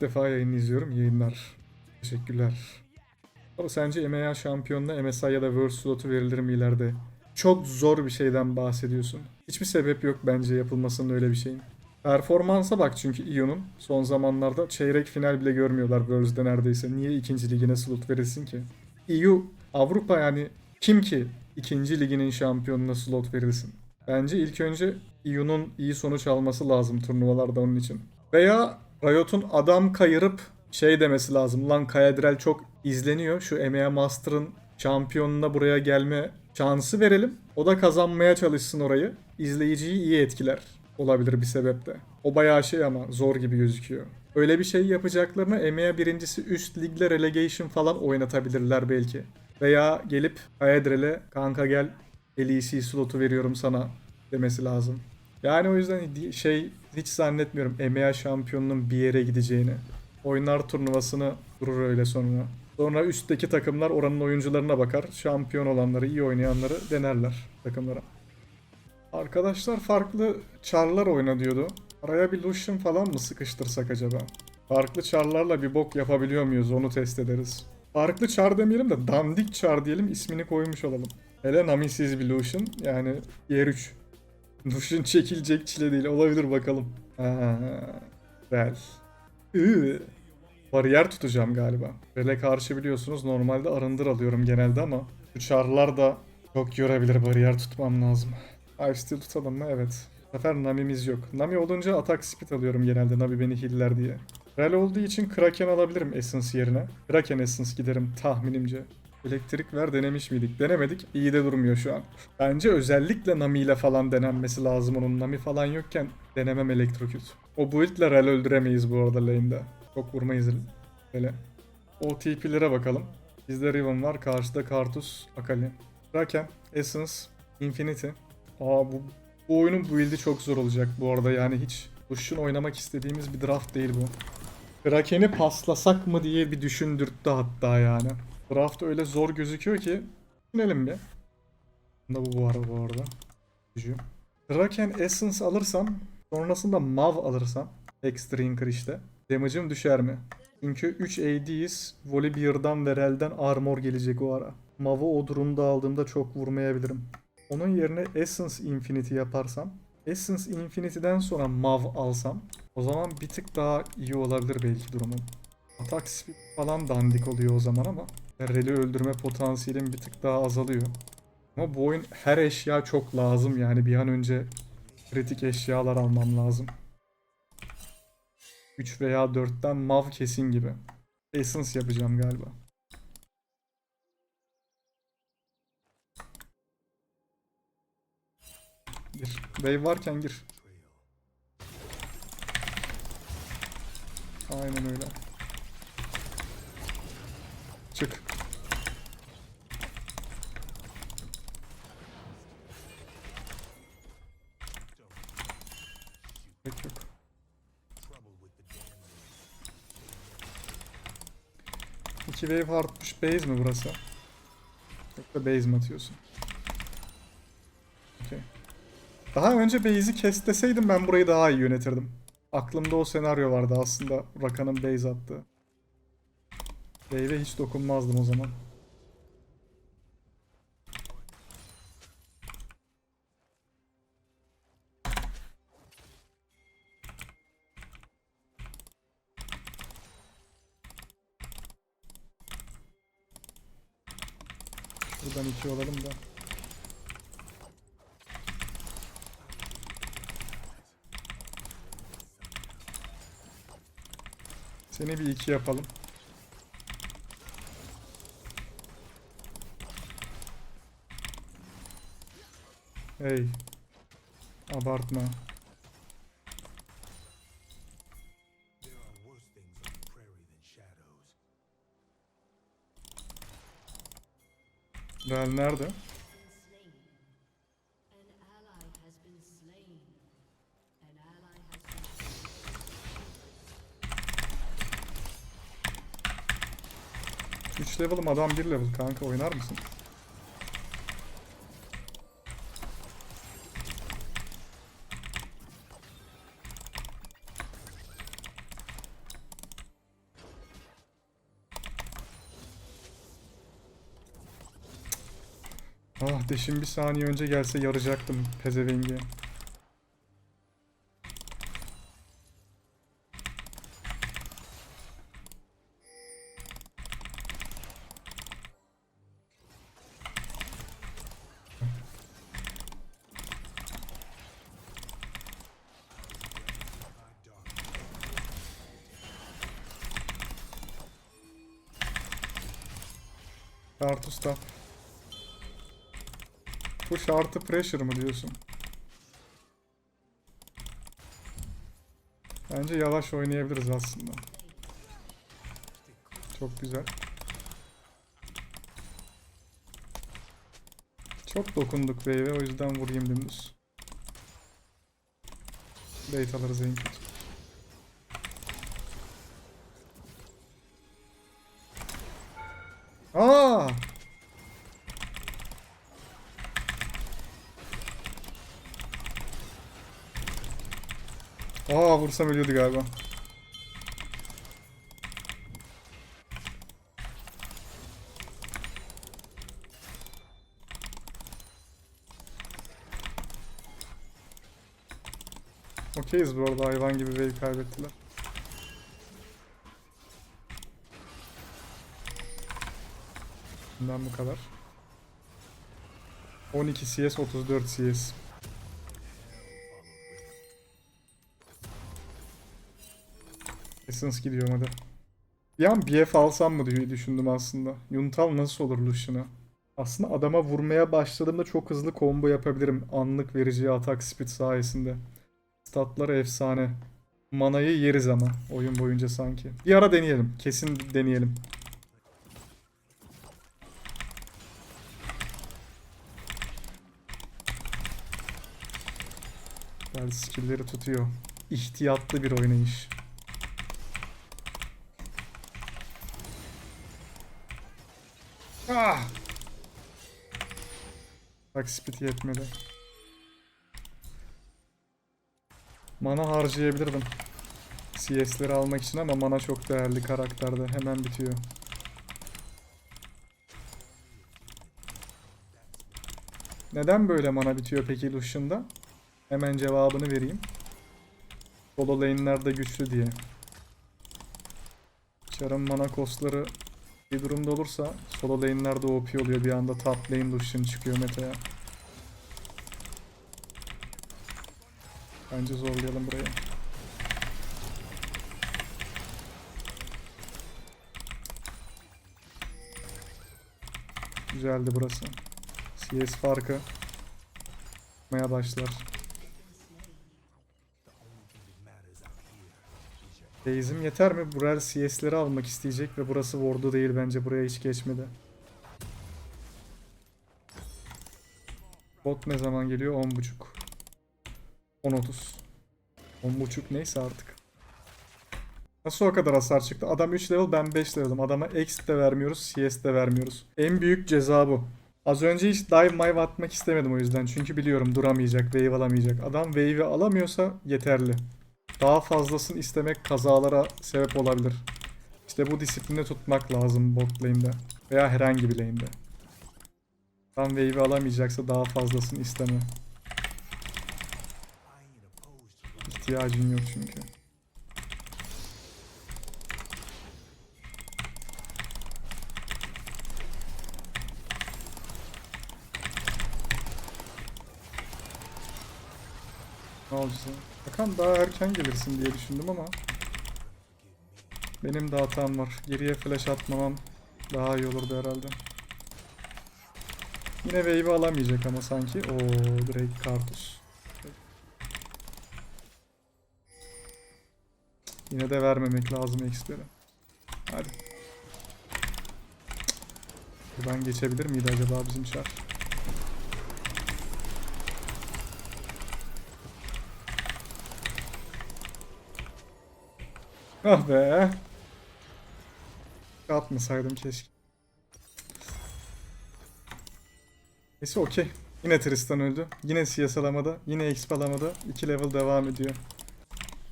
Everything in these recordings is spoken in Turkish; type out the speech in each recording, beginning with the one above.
defa yayını izliyorum. Yayınlar. Teşekkürler. Ama sence MA şampiyonuna MSI ya da World slotu verilir mi ileride? Çok zor bir şeyden bahsediyorsun. Hiçbir sebep yok bence yapılmasının öyle bir şeyin. Performansa bak çünkü Ion'un son zamanlarda çeyrek final bile görmüyorlar Worlds'de neredeyse. Niye ikinci ligine slot verilsin ki? EU Avrupa yani kim ki ikinci liginin şampiyonuna slot verilsin? Bence ilk önce EU'nun iyi sonuç alması lazım turnuvalarda onun için. Veya Riot'un adam kayırıp şey demesi lazım. Lan Kayadrel çok izleniyor. Şu EMEA Master'ın şampiyonuna buraya gelme şansı verelim. O da kazanmaya çalışsın orayı. İzleyiciyi iyi etkiler. Olabilir bir sebeple. O bayağı şey ama zor gibi gözüküyor. Öyle bir şey yapacaklarına EMEA birincisi üst ligle relegation falan oynatabilirler belki. Veya gelip Kayadrel'e kanka gel LEC slotu veriyorum sana demesi lazım. Yani o yüzden şey hiç zannetmiyorum EMEA şampiyonunun bir yere gideceğini. Oyunlar turnuvasını durur öyle sonra. Sonra üstteki takımlar oranın oyuncularına bakar. Şampiyon olanları, iyi oynayanları denerler takımlara. Arkadaşlar farklı çarlar oyna diyordu. Araya bir Lucian falan mı sıkıştırsak acaba? Farklı çarlarla bir bok yapabiliyor muyuz onu test ederiz. Farklı çar demeyelim de dandik çar diyelim ismini koymuş olalım. Hele Namisiz bir Lucian yani yer 3. Lucian çekilecek çile değil olabilir bakalım. Rel. Bariyer tutacağım galiba. Rel'e karşı biliyorsunuz normalde arındır alıyorum genelde ama bu çarlar da çok yorabilir bariyer tutmam lazım. Lifesteal tutalım mı? Evet. Bu sefer Nami'miz yok. Nami olunca atak speed alıyorum genelde Nami beni healler diye. Rel olduğu için Kraken alabilirim Essence yerine. Kraken Essence giderim tahminimce. Elektrik ver denemiş miydik? Denemedik. İyi de durmuyor şu an. Bence özellikle Nami ile falan denenmesi lazım onun. Nami falan yokken denemem Elektroküt. O build ile Rel öldüremeyiz bu arada lane'de. Çok vurmayız Böyle. O TP'lere bakalım. Bizde Riven var. Karşıda Kartus, Akali. Kraken, Essence, Infinity. Aa bu, bu oyunun build'i çok zor olacak bu arada. Yani hiç Lush'un oynamak istediğimiz bir draft değil bu. Kraken'i paslasak mı diye bir düşündürttü hatta yani. Draft öyle zor gözüküyor ki. Düşünelim bir. Bunda bu arada bu arada. Gücü. Kraken Essence alırsam sonrasında Mav alırsam X-Drinker işte. Damage'ım düşer mi? Çünkü 3 AD'yiz. Volibear'dan ve Rel'den armor gelecek o ara. Mav'ı o durumda aldığımda çok vurmayabilirim. Onun yerine Essence Infinity yaparsam Essence Infinity'den sonra Mav alsam o zaman bir tık daha iyi olabilir belki durumum. Atak speed falan dandik oluyor o zaman ama Rel'i öldürme potansiyelim bir tık daha azalıyor. Ama bu oyun her eşya çok lazım yani bir an önce kritik eşyalar almam lazım. 3 veya 4'ten mav kesin gibi. Essence yapacağım galiba. Gir. Wave varken gir. Aynen öyle. Çık. 2 wave artmış base mi burası? Yoksa base mi atıyorsun? Okay. Daha önce base'i kesteseydim ben burayı daha iyi yönetirdim. Aklımda o senaryo vardı aslında Rakan'ın base attığı. Wave'e hiç dokunmazdım o zaman. Şuradan iki olalım da. Seni bir iki yapalım. Hey. Abartma. Has been 3 level'ım adam 1 level kanka oynar mısın? Ah deşim bir saniye önce gelse yaracaktım pezevengi. Pressure mı diyorsun? Bence yavaş oynayabiliriz aslında. Çok güzel. Çok dokunduk wave'e o yüzden vurayım dümdüz. Bait alırız en kötü. Vursam ölüyordu galiba. Okeyiz bu arada hayvan gibi wave kaybettiler. Bundan bu kadar. 12 CS 34 CS. Essence gidiyorum hadi. Bir BF alsam mı diye düşündüm aslında. Yuntal nasıl olur Lucian'a? Aslında adama vurmaya başladığımda çok hızlı combo yapabilirim. Anlık vereceği atak speed sayesinde. Statları efsane. Manayı yeriz ama oyun boyunca sanki. Bir ara deneyelim. Kesin deneyelim. Yani skill'leri tutuyor. İhtiyatlı bir oynayış. Ah! Bak speed yetmedi. Mana harcayabilirdim. CS'leri almak için ama mana çok değerli karakterde. Hemen bitiyor. Neden böyle mana bitiyor peki Lucian'da? Hemen cevabını vereyim. Solo lane'lerde güçlü diye. Char'ın mana costları bir durumda olursa solo lane'lerde OP oluyor bir anda top lane Lucian çıkıyor meta'ya. Bence zorlayalım burayı. Güzeldi burası. CS farkı yapmaya başlar. Base'im yeter mi? Buraya CS'leri almak isteyecek ve burası ward'u değil bence buraya hiç geçmedi. Bot ne zaman geliyor? 10.30. 10.30. 10.30 neyse artık. Nasıl o kadar hasar çıktı? Adam 3 level ben 5 level'ım. Adama X de vermiyoruz, CS de vermiyoruz. En büyük ceza bu. Az önce hiç dive mive atmak istemedim o yüzden. Çünkü biliyorum duramayacak, wave alamayacak. Adam wave'i alamıyorsa yeterli. Daha fazlasını istemek kazalara sebep olabilir. İşte bu disiplini tutmak lazım bot lane'de. Veya herhangi bir lane'de. Tam wave'i alamayacaksa daha fazlasını isteme. İhtiyacın yok çünkü. Ne olacak? Bakan daha erken gelirsin diye düşündüm ama benim de hatam var. Geriye flash atmamam daha iyi olurdu herhalde. Yine wave'i alamayacak ama sanki. O direkt Kartus. Yine de vermemek lazım X'leri. Hadi. Buradan geçebilir miydi acaba bizim şar? Ah be. Atmasaydım keşke. Neyse okey. Yine Tristan öldü. Yine CS alamadı. Yine XP alamadı. 2 level devam ediyor.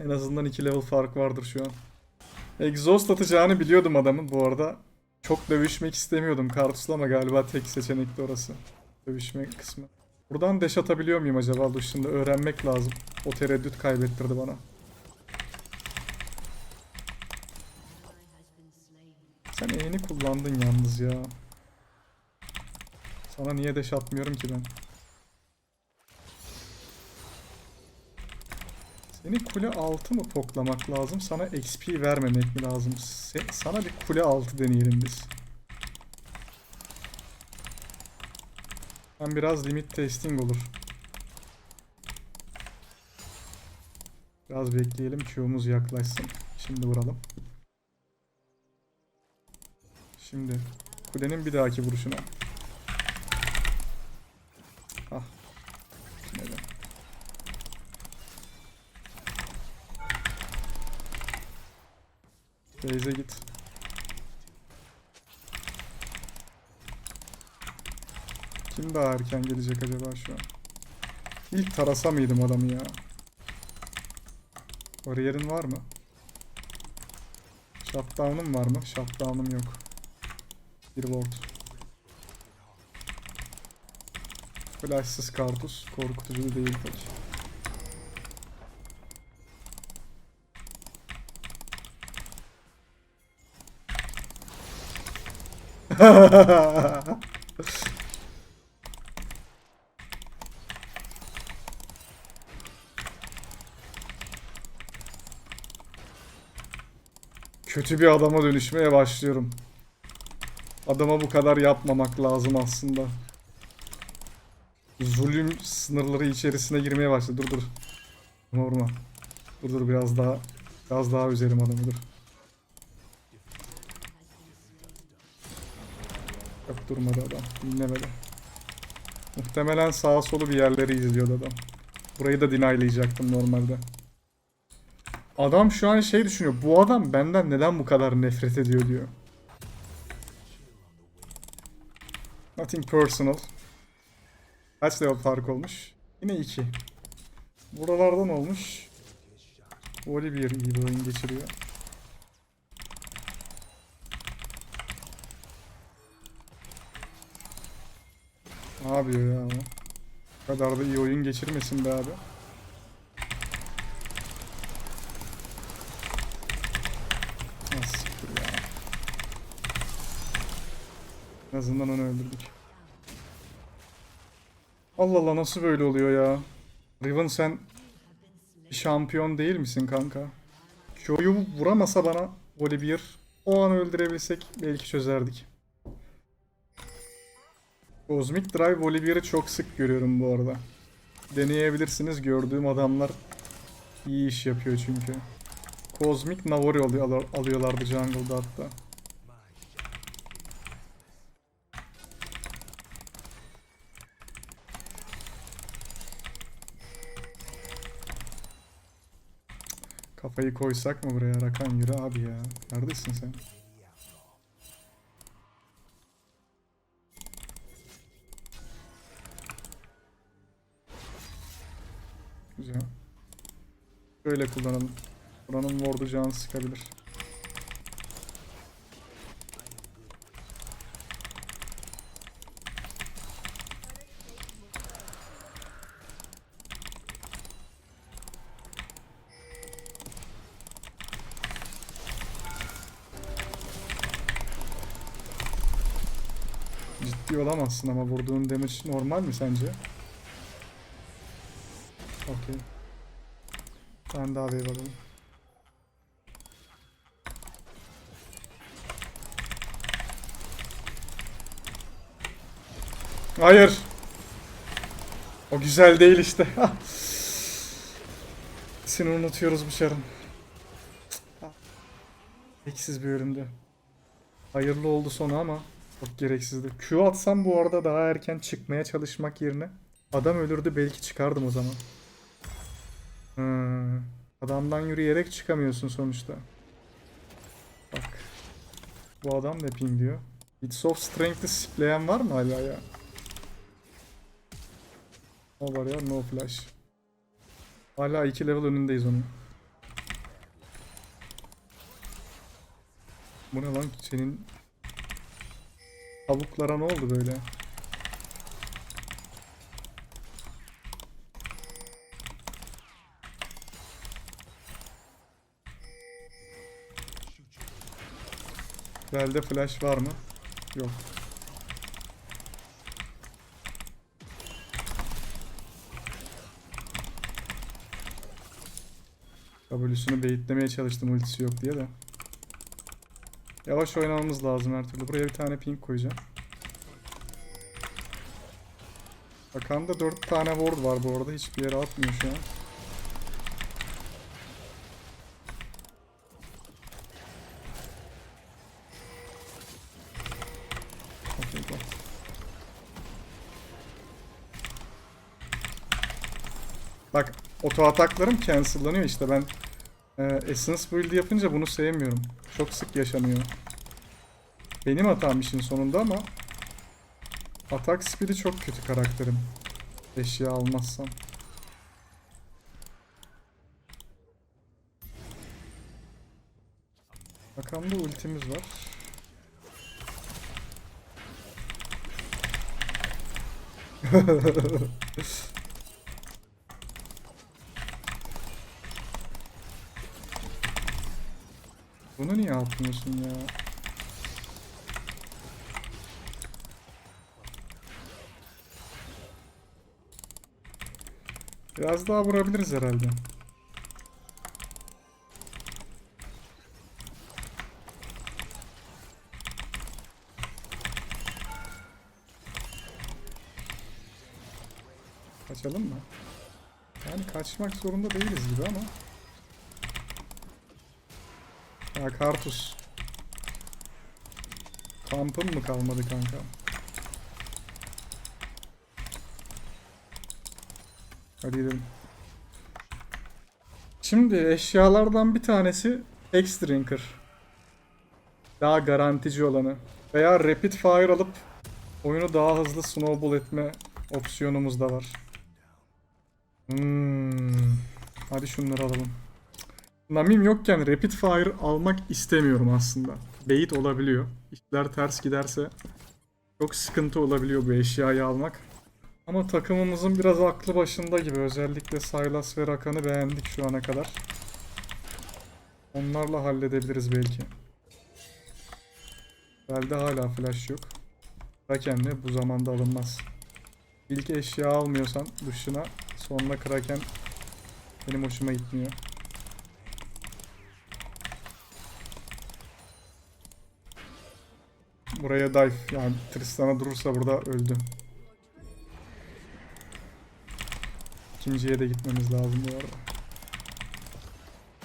En azından 2 level fark vardır şu an. Exhaust atacağını biliyordum adamın bu arada. Çok dövüşmek istemiyordum Kartus'la ama galiba tek seçenekti orası. Dövüşme kısmı. Buradan deş atabiliyor muyum acaba dışında öğrenmek lazım. O tereddüt kaybettirdi bana. Eğini kullandın yalnız ya. Sana niye deş atmıyorum ki ben? Seni kule altı mı poklamak lazım? Sana XP vermemek mi lazım? Se- sana bir kule altı deneyelim biz. Ben biraz limit testing olur. Biraz bekleyelim Q'muz yaklaşsın. Şimdi vuralım. Şimdi kulenin bir dahaki vuruşuna. Ah. Neden? Beyze git. Kim daha erken gelecek acaba şu an? İlk tarasa mıydım adamı ya? Bariyerin var mı? Shutdown'um var mı? Shutdown'um yok. Bir volt. Flashsız karpuz korkutucu değil pek. Kötü bir adama dönüşmeye başlıyorum. Adama bu kadar yapmamak lazım aslında. Zulüm sınırları içerisine girmeye başladı. Dur dur. Vurma vurma. Dur dur biraz daha biraz daha üzerim adamı dur. Yok durmadı adam. Dinlemedi. Muhtemelen sağa solu bir yerleri izliyordu adam. Burayı da dinaylayacaktım normalde. Adam şu an şey düşünüyor. Bu adam benden neden bu kadar nefret ediyor diyor. Nothing personal. Kaç level fark olmuş? Yine 2. Buralardan olmuş. Olivier iyi bir oyun geçiriyor. Ne yapıyor ya? Bu kadar da iyi oyun geçirmesin be abi. Nasıl siktir ya. En azından onu öldürdük. Allah Allah nasıl böyle oluyor ya? Riven sen şampiyon değil misin kanka? Q'yu vuramasa bana Olivier o an öldürebilsek belki çözerdik. Cosmic Drive Olivier'i çok sık görüyorum bu arada. Deneyebilirsiniz. Gördüğüm adamlar iyi iş yapıyor çünkü. Cosmic Navori alıyor, alıyorlardı jungle'da hatta. Kafayı koysak mı buraya Rakan yürü abi ya. Neredesin sen? Güzel. Böyle kullanalım. Buranın ward'u canı sıkabilir. Ciddi olamazsın ama vurduğun damage normal mi sence? Okey. Ben daha bir alalım. Hayır. O güzel değil işte. Seni unutuyoruz bu şarın. Eksiz bir ölümdü. Hayırlı oldu sonu ama çok gereksizdi. Q atsam bu arada daha erken çıkmaya çalışmak yerine adam ölürdü belki çıkardım o zaman. Hmm. Adamdan yürüyerek çıkamıyorsun sonuçta. Bak. Bu adam ne ping diyor. Hits of Strength'ı siplayan var mı hala ya? O var ya no flash. Hala 2 level önündeyiz onun. Bu ne lan senin Tavuklara ne oldu böyle? Belde flash var mı? Yok. W'sunu beyitlemeye çalıştım ultisi yok diye de. Yavaş oynamamız lazım her türlü. Buraya bir tane ping koyacağım. Bakan'da 4 tane ward var bu arada. Hiçbir yere atmıyor şu an. Bak oto ataklarım cancellanıyor işte ben e, Essence build yapınca bunu sevmiyorum. Çok sık yaşanıyor. Benim hatam işin sonunda ama atak speed'i çok kötü karakterim. Eşya almazsam. Bakalım ultimiz var. Bunu niye atmıyorsun ya? Biraz daha vurabiliriz herhalde. Kaçalım mı? Yani kaçmak zorunda değiliz gibi ama. Ya karpuz. Kampın mı kalmadı kanka? Hadi gidelim. Şimdi eşyalardan bir tanesi X-Drinker. Daha garantici olanı. Veya Rapid Fire alıp oyunu daha hızlı snowball etme opsiyonumuz da var. Hmm. Hadi şunları alalım. Namim yokken Rapid Fire almak istemiyorum aslında. Bait olabiliyor. İşler ters giderse çok sıkıntı olabiliyor bu eşyayı almak. Ama takımımızın biraz aklı başında gibi. Özellikle Sylas ve Rakan'ı beğendik şu ana kadar. Onlarla halledebiliriz belki. Belde hala flash yok. Kraken'le bu zamanda alınmaz. İlk eşya almıyorsan dışına sonra Kraken benim hoşuma gitmiyor. Buraya dive. Yani Tristan'a durursa burada öldü. İkinciye de gitmemiz lazım bu arada.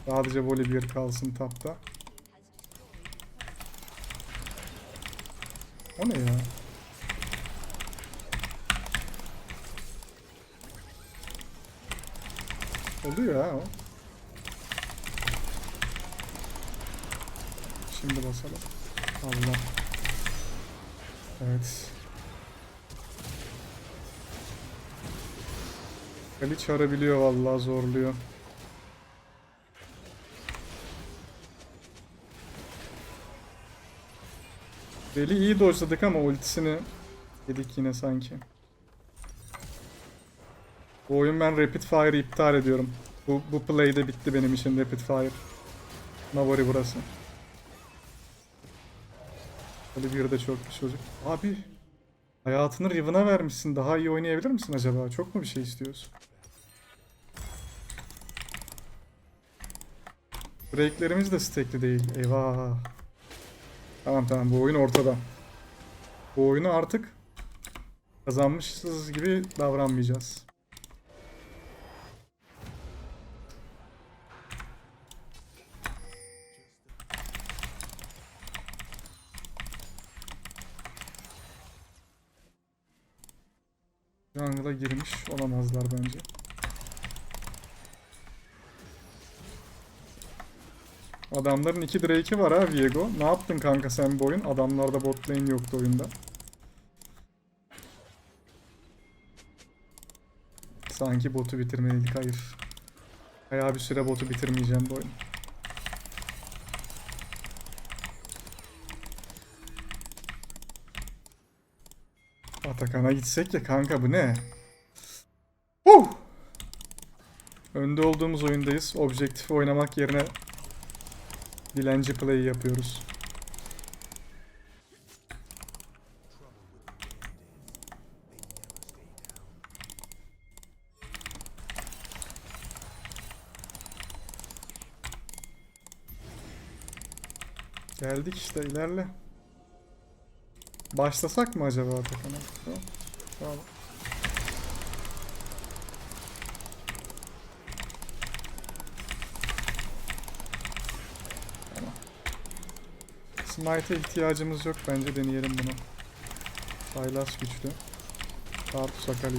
Sadece Volibear kalsın tapta. O ne ya? Oluyor ha o. Şimdi basalım. Allah. Evet. Ali çağırabiliyor vallahi zorluyor. Deli iyi dojladık ama ultisini yedik yine sanki. Bu oyun ben Rapid Fire iptal ediyorum. Bu, bu play'de bitti benim için Rapid Fire. Navari burası. Ali bir de çok çocuk. Abi hayatını Riven'a vermişsin. Daha iyi oynayabilir misin acaba? Çok mu bir şey istiyorsun? Breaklerimiz de stackli değil. Eyvah. Tamam tamam bu oyun ortada. Bu oyunu artık kazanmışız gibi davranmayacağız. Jungle'a girmiş olamazlar bence. Adamların iki Drake'i var ha Viego. Ne yaptın kanka sen bu oyun? Adamlarda bot lane yoktu oyunda. Sanki botu bitirmeliydik. Hayır. Bayağı bir süre botu bitirmeyeceğim bu oyun. Takana gitsek ya kanka bu ne? Uh! Önde olduğumuz oyundayız. Objektif oynamak yerine dilenci play yapıyoruz. Geldik işte ilerle. Başlasak mı acaba Atakan'a? Tamam. Smite'e ihtiyacımız yok bence deneyelim bunu. Saylas güçlü. Kartus Akali.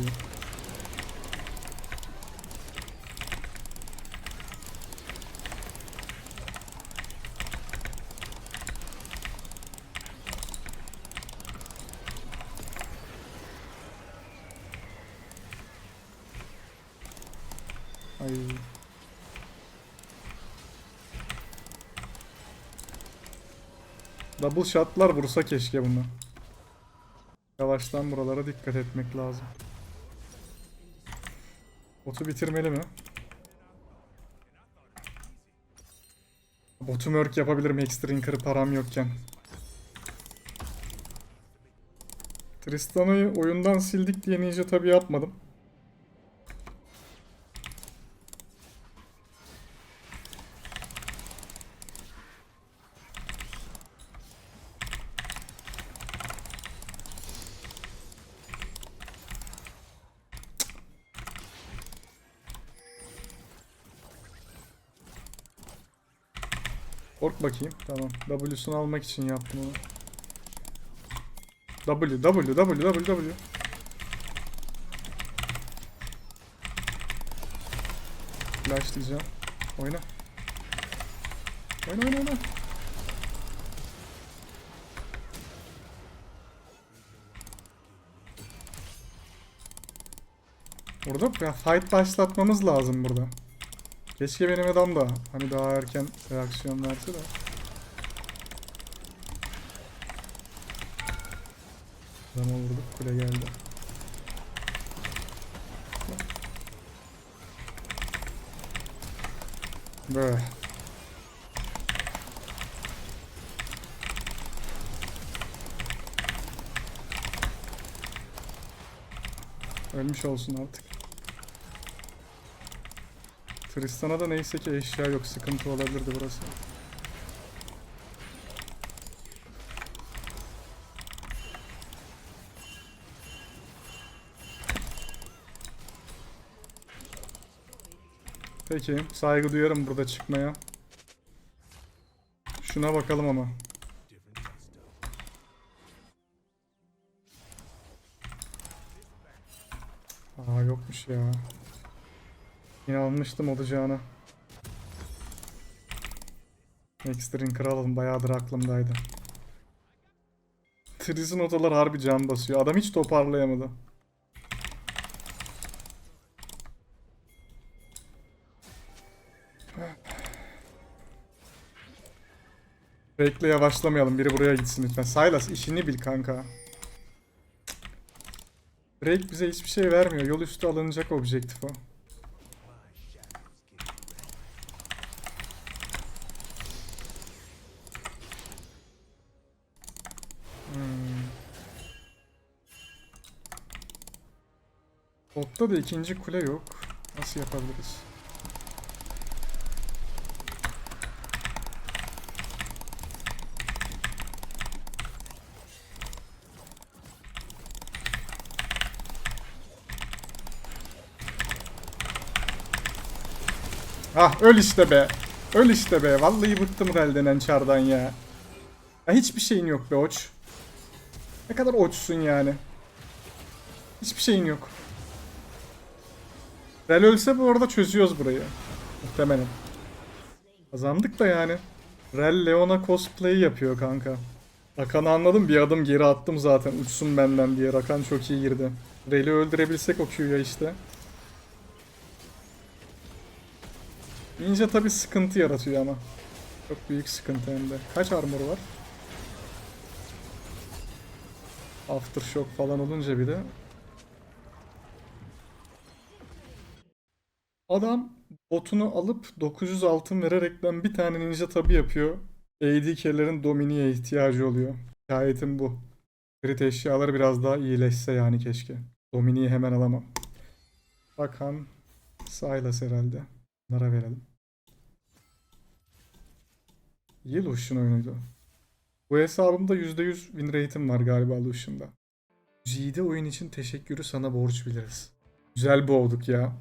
Ay. Double shotlar vursa keşke bunu. Yavaştan buralara dikkat etmek lazım. Botu bitirmeli mi? Botu mörk yapabilirim Hexdrinker'ı param yokken. Tristan'ı oyundan sildik diye ninja tabi yapmadım. Kork bakayım. Tamam. W'sunu almak için yaptım onu. W, W, W, W, W. Flash diyeceğim. Oyna. Oyna oyna oyna. Burada fight başlatmamız lazım burada. Keşke benim adam da hani daha erken reaksiyon verse de. Adama vurduk kule geldi. Böyle. Ölmüş olsun artık. Tristan'a da neyse ki eşya yok. Sıkıntı olabilirdi burası. Peki. Saygı duyarım burada çıkmaya. Şuna bakalım ama. Aa yokmuş ya. İnanmıştım olacağına. Extreme kralım bayağıdır aklımdaydı. Triz'in odalar harbi can basıyor. Adam hiç toparlayamadı. Bekle yavaşlamayalım. Biri buraya gitsin lütfen. Silas işini bil kanka. Drake bize hiçbir şey vermiyor. Yol üstü alınacak objektif o. Botta da ikinci kule yok. Nasıl yapabiliriz? Ah öl işte be. Öl işte be. Vallahi bıktım Rel denen çardan ya. ya. Hiçbir şeyin yok be oç. Ne kadar oçsun yani. Hiçbir şeyin yok. Rel ölse bu arada çözüyoruz burayı. Muhtemelen. Kazandık da yani. Rel Leona cosplay yapıyor kanka. Rakan'ı anladım bir adım geri attım zaten uçsun benden diye. Rakan çok iyi girdi. Rel'i öldürebilsek o Q'ya işte. Ninja tabi sıkıntı yaratıyor ama. Çok büyük sıkıntı hem de. Kaç armoru var? Aftershock falan olunca bir de. Adam botunu alıp 900 altın vererekten bir tane ninja tabi yapıyor. AD Domini'ye ihtiyacı oluyor. Şayetim bu. Crit eşyaları biraz daha iyileşse yani keşke. Domini'yi hemen alamam. Bakan Silas herhalde. Bunlara verelim. İyi Lucian oyunuydu. Bu hesabımda %100 win rate'im var galiba Lucian'da. GD oyun için teşekkürü sana borç biliriz. Güzel boğduk ya.